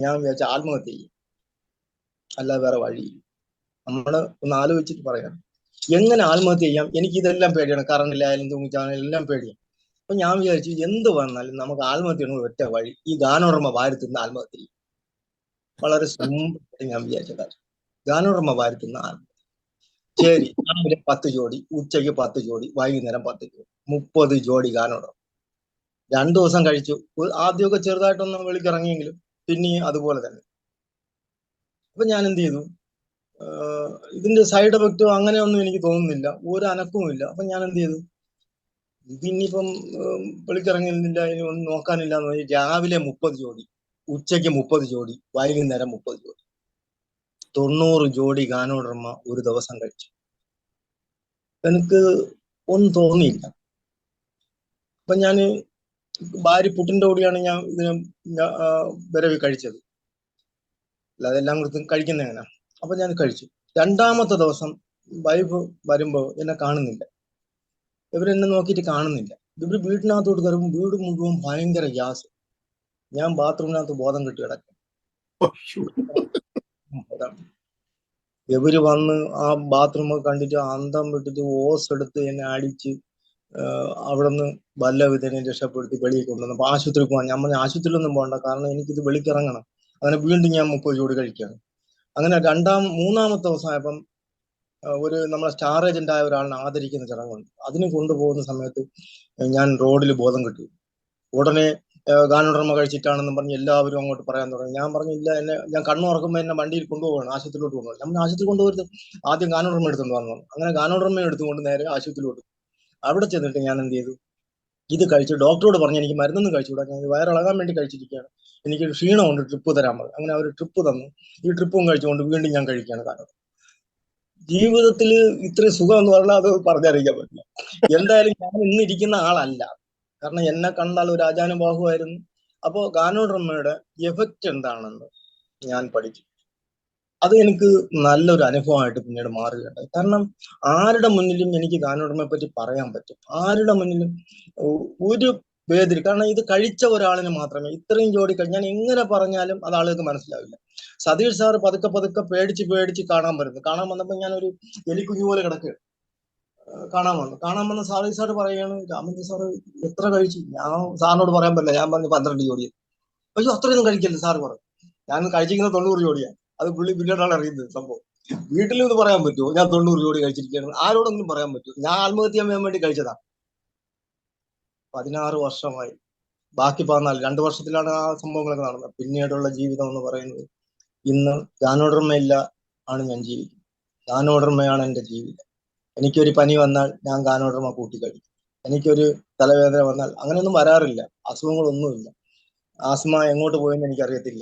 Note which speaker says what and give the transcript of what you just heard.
Speaker 1: ഞാൻ വിചാരിച്ച ആത്മഹത്യ ചെയ്യും. അല്ല വേറെ വഴി നമ്മൾ ഒന്ന് ആലോചിച്ചിട്ട് പറയാം. എങ്ങനെ ആത്മഹത്യ ചെയ്യാം? എനിക്ക് ഇതെല്ലാം പേടിയാണ്. കറണ്ടിലായാലും തൂങ്ങിച്ചാണെങ്കിലും എല്ലാം പേടിയാണ് അപ്പൊ ഞാൻ വിചാരിച്ചു എന്ത് വന്നാലും നമുക്ക് ആത്മഹത്യ ഒറ്റ വഴി ഈ ഗാനോർമ്മ വാരുത്തുന്ന ആത്മഹത്യ ചെയ്യും. വളരെ സിമ്പിൾ ഞാൻ വിചാരിച്ച കാര്യം. ഗാനോർമ്മ വാരുത്തുന്ന ആത്മഹത്യ ശരി രാവിലെ പത്ത് ജോഡി ഉച്ചയ്ക്ക് പത്ത് ജോഡി വൈകുന്നേരം പത്ത് ജോഡി മുപ്പത് ജോഡി ഗാനോർമ്മ. രണ്ടു ദിവസം കഴിച്ചു. ആദ്യമൊക്കെ ചെറുതായിട്ടൊന്ന് വെളിക്കിറങ്ങിയെങ്കിലും പിന്നെയും അതുപോലെ തന്നെ. അപ്പൊ ഞാൻ എന്ത് ചെയ്തു? ഇതിന്റെ സൈഡ് എഫക്റ്റോ അങ്ങനെയൊന്നും എനിക്ക് തോന്നുന്നില്ല. ഒരു അനക്കവും ഇല്ല. അപ്പൊ ഞാൻ എന്ത് ചെയ്തു? ഇതിനിപ്പം വെളിക്കിറങ്ങുന്നില്ല ഇനി ഒന്നും നോക്കാനില്ല എന്ന് പറഞ്ഞാൽ രാവിലെ മുപ്പത് ജോഡി ഉച്ചയ്ക്ക് മുപ്പത് ജോഡി വൈകുന്നേരം മുപ്പത് ജോഡി തൊണ്ണൂറ് ജോഡി ഗാനോഡർമ്മ ഒരു ദിവസം കഴിച്ചു. എനിക്ക് ഒന്നും തോന്നിയില്ല. അപ്പൊ ഞാൻ ഭാര്യ പുട്ടിന്റെ കൂടിയാണ് ഞാൻ ഇതിന് വിരവി കഴിച്ചത്. അല്ലാതെ എല്ലാം കൊടുത്തും കഴിക്കുന്ന എങ്ങനെ? അപ്പൊ ഞാൻ കഴിച്ചു. രണ്ടാമത്തെ ദിവസം വൈഫ് വരുമ്പോ എന്നെ കാണുന്നില്ല. ഇവരെന്നെ നോക്കിയിട്ട് കാണുന്നില്ല. ഇവർ വീട്ടിനകത്തോട്ട് കയറുമ്പോൾ വീട് മുഴുവൻ ഭയങ്കര ഗ്യാസ്. ഞാൻ ബാത്റൂമിനകത്ത് ബോധം കെട്ടി കിടക്കും. ഇവർ വന്ന് ആ ബാത്റൂം കണ്ടിട്ട് അന്തം വിട്ടിട്ട് ഓസ് എടുത്ത് എന്നെ അടിച്ച് അവിടുന്ന് വല്ല വിധനെ രക്ഷപ്പെടുത്തി വെളിയിൽ കൊണ്ടുവന്നു. അപ്പൊ ആശുപത്രി പോകാൻ പറഞ്ഞ ആശുപത്രിയിലൊന്നും പോകണ്ട. കാരണം എനിക്കിത് വെളിക്കിറങ്ങണം. അങ്ങനെ വീണ്ടും ഞാൻ മുപ്പത് ജോഡി കഴിക്കുകയാണ്. അങ്ങനെ രണ്ടാം മൂന്നാമത്തെ ദിവസമായപ്പം ഒരു നമ്മളെ സ്റ്റാർ ഏജന്റ് ആയ ഒരാളിനെ ആദരിക്കുന്ന ചടങ്ങുണ്ട് അതിന് കൊണ്ടുപോകുന്ന സമയത്ത് ഞാൻ റോഡിൽ ബോധം കിട്ടി. ഉടനെ ഗാനോടർമ്മ കഴിച്ചിട്ടാണെന്ന് പറഞ്ഞ് എല്ലാവരും അങ്ങോട്ട് പറയാൻ തുടങ്ങി. ഞാൻ പറഞ്ഞില്ല എന്നെ ഞാൻ കണ്ണു ഉറക്കുമ്പോൾ എന്നെ വണ്ടിയിൽ കൊണ്ടുപോകണം. ആശുപത്രിയിലോട്ട് കൊണ്ടുപോകണം. നമ്മൾ ആശുപത്രി കൊണ്ടുപോകരുത്. ആദ്യം ഗാനോടർമ്മ എടുത്തുകൊണ്ട് വന്നു അങ്ങനെ ഗാനോടർമ്മ എടുത്തുകൊണ്ട് നേരെ ആശുപത്രിയിലോട്ട് അവിടെ ചെന്നിട്ട് ഞാൻ എന്ത് ചെയ്തു? ഇത് കഴിച്ചു ഡോക്ടറോട് പറഞ്ഞു എനിക്ക് മരുന്നൊന്നും കഴിച്ചുകൂടാ ഞാൻ വയറിളകാൻ വേണ്ടി കഴിച്ചിരിക്കുകയാണ്. എനിക്ക് ക്ഷീണമുണ്ട് ട്രിപ്പ് തരാൻ പറഞ്ഞു. അങ്ങനെ അവർ ട്രിപ്പ് തന്നു. ഈ ട്രിപ്പും കഴിച്ചുകൊണ്ട് വീണ്ടും ഞാൻ കഴിക്കുകയാണ് കാരണം ജീവിതത്തിൽ ഇത്രയും സുഖം എന്ന് പറഞ്ഞാൽ അത് പറഞ്ഞറിയിക്കാൻ പറ്റില്ല. എന്തായാലും ഞാൻ ഇന്നിരിക്കുന്ന ആളല്ല. കാരണം എന്നെ കണ്ടാൽ ഒരു ആചാനുബാഹുവായിരുന്നു അപ്പോ ഗാനോഡ്രമ്മയുടെ എഫക്റ്റ് എന്താണെന്ന് ഞാൻ പഠിച്ചു. അത് എനിക്ക് നല്ലൊരു അനുഭവമായിട്ട് പിന്നീട് മാറുകയുണ്ടായി. കാരണം ആരുടെ മുന്നിലും എനിക്ക് ഗാനോടമയെ പറ്റി പറയാൻ പറ്റും. ആരുടെ മുന്നിലും ഒരു വേദിൽ കാരണം ഇത് കഴിച്ച ഒരാളിന് മാത്രമേ ഇത്രയും ജോഡി ഞാൻ എങ്ങനെ പറഞ്ഞാലും അത് ആളുകൾക്ക് മനസ്സിലാവില്ല. സതീഷ് സാർ പതുക്കെ പതുക്കെ പേടിച്ച് പേടിച്ച് കാണാൻ വരുന്നു. കാണാൻ വന്നപ്പോൾ ഞാൻ ഒരു എലിക്കുഞ്ഞു പോലെ കിടക്കുകയാണ്. കാണാൻ വന്നു. കാണാൻ വന്ന സാറി സാർ പറയുകയാണ് രാമചന്ദ്ര സാറ് എത്ര കഴിച്ചു? ഞാൻ സാറിനോട് പറയാൻ പറ്റില്ല. ഞാൻ പറഞ്ഞു പന്ത്രണ്ട് ജോഡിയാണ് അയ്യോ അത്രയൊന്നും കഴിക്കല്ലേ സാറ് പറഞ്ഞു. ഞാൻ കഴിച്ചിരിക്കുന്നത് തൊണ്ണൂറ് ജോഡിയാണ് അത് പുള്ളി പിന്നീടാണ് അറിയുന്നത് സംഭവം. വീട്ടിലും ഇത് പറയാൻ പറ്റുമോ? ഞാൻ തൊണ്ണൂറ് കോടി കഴിച്ചിരിക്കുകയാണ്. ആരോടൊന്നും പറയാൻ പറ്റുമോ? ഞാൻ ആത്മഹത്യ ചെയ്യാൻ വേണ്ടി കഴിച്ചതാ. പതിനാറ് വർഷമായി. ബാക്കി പതിനാല് രണ്ടു വർഷത്തിലാണ് ആ സംഭവങ്ങളൊക്കെ നടന്നത്. പിന്നീടുള്ള ജീവിതം എന്ന് പറയുന്നത് ഇന്ന് ഗാനോടർമ്മയില്ല ആണ് ഞാൻ ജീവിക്കുന്നത്. ഗാനോടർമ്മയാണ് എന്റെ ജീവിതം. എനിക്കൊരു പനി വന്നാൽ ഞാൻ ഗാനോടർമ്മ കൂട്ടി കഴിക്കും എനിക്കൊരു തലവേദന വന്നാൽ അങ്ങനെയൊന്നും വരാറില്ല. അസുഖങ്ങളൊന്നുമില്ല. ആസ്മ എങ്ങോട്ട് പോയെന്ന് എനിക്കറിയത്തില്ല.